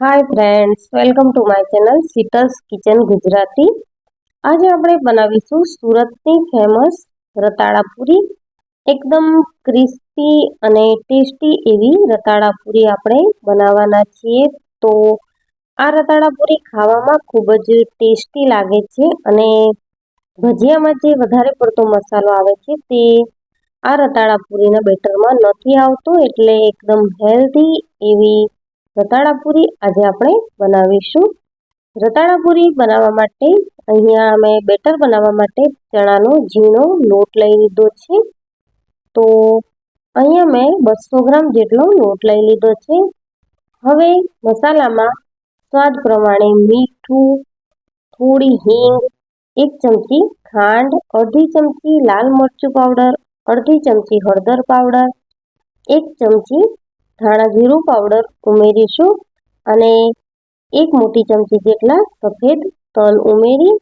Hi friends welcome to my channel સીટલ્સ kitchen Gujarati આજે આપણે બનાવીશું સુરતની ફેમસ રતાળા પૂરી એકદમ ક્રિસ્પી અને ટેસ્ટી એવી રતાળા પૂરી આપણે બનાવવાના છીએ. તો આ રતાળા પૂરી ખાવામાં ખૂબ જ ટેસ્ટી લાગે છે અને ભજીયામાં જે વધારે પડતો મસાલો આવે છે તે આ રતાળા પૂરીના બેટરમાં નથી આવતો. એટલે એકદમ હેલ્ધી એવી રતાળા પૂરી આજે આપણે બનાવીશું. રતાળાપુરી બનાવવા માટે અહીંયા અમે બેટર બનાવવા માટે ચણાનો ઝીણો લોટ લઈ લીધો છે. તો અહીંયા મેં બસો ગ્રામ જેટલો લોટ લઈ લીધો છે. હવે મસાલામાં સ્વાદ પ્રમાણે મીઠું, થોડી હિંગ, એક ચમચી ખાંડ, અડધી ચમચી લાલ મરચું પાવડર, અડધી ચમચી હળદર પાવડર, એક ચમચી ધાણા જીરું પાવડર ઉમેરીશું અને એક મોટી ચમચી જેટલા સફેદ તલ ઉમેરી,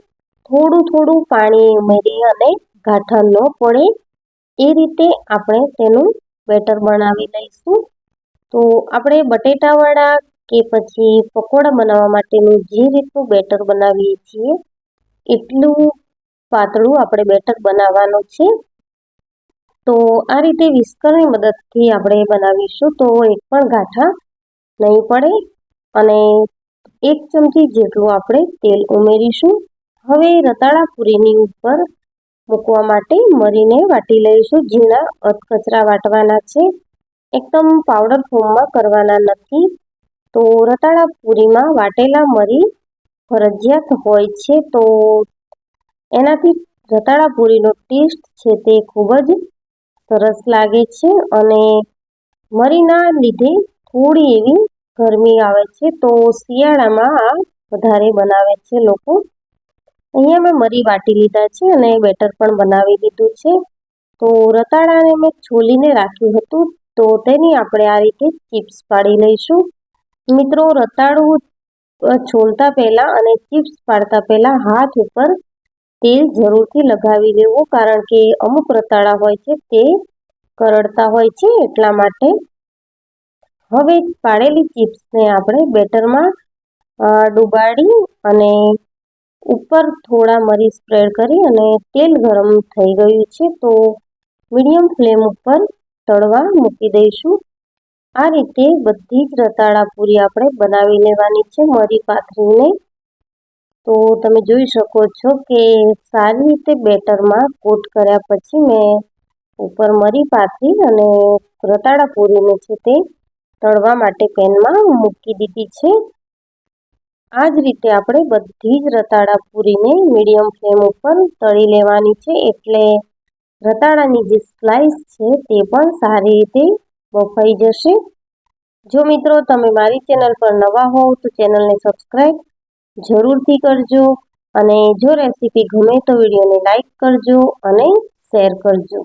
થોડું થોડું પાણી ઉમેરી અને ગાંઠા ન પડે એ રીતે આપણે તેનું બેટર બનાવી લઈશું. તો આપણે બટેટાવાળા કે પછી પકોડા બનાવવા માટેનું જે રીતનું બેટર બનાવીએ છીએ, એટલું પાતળું આપણે બેટર બનાવવાનું છે. તો આ રીતે વિસ્કરની મદદથી આપણે બનાવીશું તો એક પણ ગાંઠા નહીં પડે અને એક ચમચી જેટલું આપણે તેલ ઉમેરીશું. હવે રતાળા પૂરીની ઉપર મૂકવા માટે મરીને વાટી લઈશું. ઝીણા અધકચરા વાટવાના છે. એકદમ પાવડર ફોર્મમાં કરવાના નથી. તો રતાળા પૂરીમાં વાટેલા મરી ફરજિયાત હોય છે તો એનાથી રતાળા પૂરીનો ટેસ્ટ છે તે ખૂબ જ સરસ લાગે છે અને મરીના લીધે થોડી એવી ગરમી આવે છે. તો શિયાળામાં આ વધારે બનાવે છે લોકો. અહીંયા મેં મરી વાટી લીધા છે અને બેટર પણ બનાવી લીધું છે. તો રતાળાને મેં છોલીને રાખ્યું હતું. તો તેની આપણે આ રીતે ચિપ્સ પાડી લઈશું. મિત્રો, રતાળું છોલતા પહેલાં અને ચિપ્સ પાડતા પહેલાં હાથ ઉપર તેલ જરૂરથી લગાવી દેવું કારણ કે અમુક રતાળા હોય છે તે કરડતા હોય છે એટલા માટે. હવે પાડેલી ચિપ્સને આપણે બેટરમાં ડુબાડી અને ઉપર થોડા મરી સ્પ્રેડ કરી અને તેલ ગરમ થઈ ગયું છે તો મીડિયમ ફ્લેમ ઉપર તળવા મૂકી દઈશું. આ રીતે બધી જ રતાળા પૂરી આપણે બનાવી લેવાની છે, મરી પાથરીને. તો તમે જોઈ શકો છો કે સારી રીતે બેટરમાં કોટ કર્યા પછી મેં ઉપર મરી પાથરી અને રતાળા પૂરીને છે તે તળવા માટે પેનમાં મૂકી દીધી છે. આ જ રીતે આપણે બધી જ રતાળા પૂરીને મીડિયમ ફ્લેમ ઉપર તળી લેવાની છે એટલે રતાળાની જે સ્લાઇસ છે તે પણ સારી રીતે બફાઈ જશે. જો મિત્રો તમે મારી ચેનલ પર નવા હોવ તો ચેનલને સબસ્ક્રાઈબ જરૂરથી કરજો અને જો રેસીપી ગમે તો વિડીયોને લાઇક કરજો અને શેર કરજો.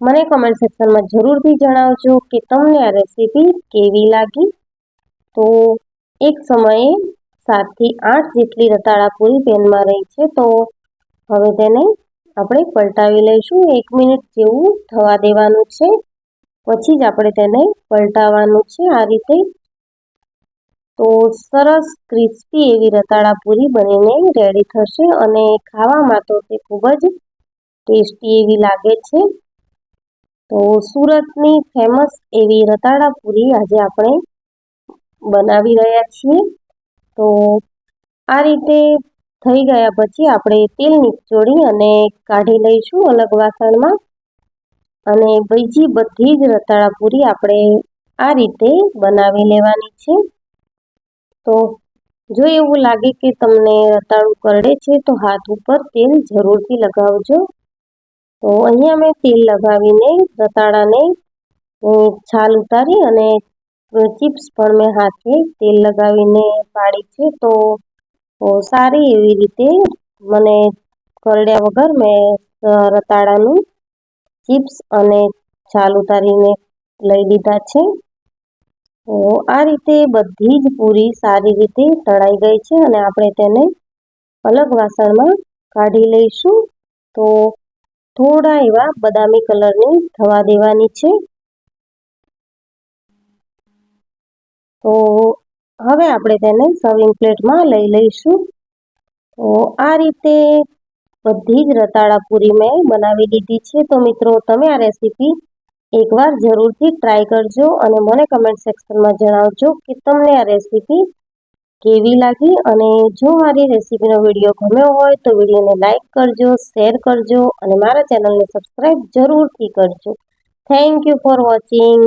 મને કમેન્ટ સેક્શનમાં જરૂરથી જણાવજો કે તમને આ રેસીપી કેવી લાગી? તો એક સમયે સાતથી આઠ જેટલી રતાળા પૂરી પેનમાં રહી છે, તો હવે તેને આપણે પલટાવી લઈશું. એક મિનિટ જેવું થવા દેવાનું છે. પછી જ આપણે તેને પલટાવવાનું છે. આ રીતે તો સરસ ક્રિસ્પી એવી રતાળા પૂરી બનીને રેડી થશે અને ખાવામાં તો તે ખૂબ જ ટેસ્ટી એવી લાગે છે. તો સુરતની ફેમસ એવી રતાળા પૂરી આજે આપણે બનાવી રહ્યા છીએ. તો આ રીતે થઈ ગયા પછી આપણે તેલ નીચોડી અને કાઢી લઈશું અલગ વાસણમાં. અને બીજી બધી જ રતાળા પૂરી આપણે આ રીતે બનાવી લેવાની છે. તો જો એવું લાગે કે તમને રતાળું કરડે છે, તો હાથ ઉપર તેલ જરૂરથી લગાવજો. તો અહીંયા મેં તેલ લગાવીને રતાળાને છાલ ઉતારી અને ચિપ્સ પણ મેં હાથે તેલ લગાવીને પાડી છે. તો સારી એવી રીતે મને કરડ્યા વગર મેં રતાળાનું ચિપ્સ અને છાલ ઉતારીને લઈ લીધા છે. તો આ રીતે બધી જ પૂરી સારી રીતે તળાઈ ગઈ છે અને આપણે તેને અલગ વાસણમાં કાઢી લઈશું. તો થોડા એવા બદામી કલરની થવા દેવાની છે. તો હવે આપણે તેને સર્વિંગ પ્લેટમાં લઈ લઈશું. તો આ રીતે બધી જ રતાળા પૂરી મેં બનાવી દીધી છે. તો મિત્રો, તમે આ રેસીપી એકવાર જરૂરથી ટ્રાય કરજો અને મને કમેન્ટ સેક્શનમાં જણાવજો કે તમને આ રેસીપી કેવી લાગી અને જો મારી રેસીપીનો વીડિયો ગમ્યો હોય તો વિડીયોને લાઇક કરજો શેર કરજો અને મારા ચેનલને સબસ્ક્રાઈબ જરૂરથી કરજો. Thank you for watching